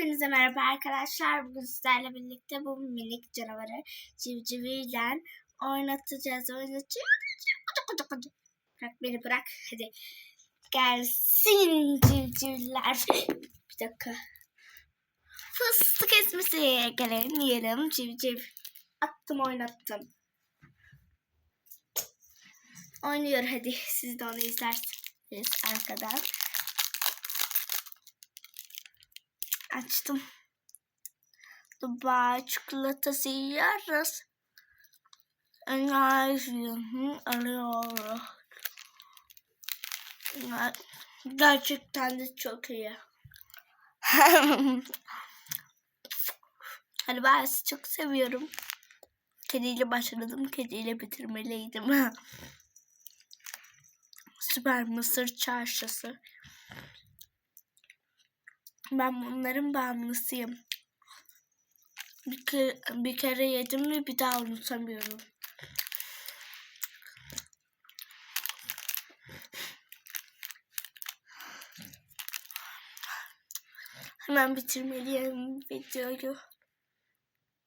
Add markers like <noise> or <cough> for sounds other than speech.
Hepinize merhaba arkadaşlar. Bugün sizlerle birlikte bu minik canavarı civciviyle oynatacağız. Oynatacağız. Bırak beni bırak. Hadi. Gelsin civcivler. Bir dakika. Fıstık esmesi. Gelin yiyelim civciv. Attım oynattım. Oynuyor hadi. Siz de onu izlersiniz arkadan. Açtım. Dubai çikolatası yiyoruz. Enerjimi alıyoruz. Gerçekten de çok iyi. <laughs> hani ben sizi çok seviyorum. Kediyle başladım. Kediyle bitirmeliydim. <laughs> Süper Mısır çarşısı. Ben bunların bağımlısıyım. Bir kere, bir kere yedim ve bir daha unutamıyorum. Hemen bitirmeliyim videoyu.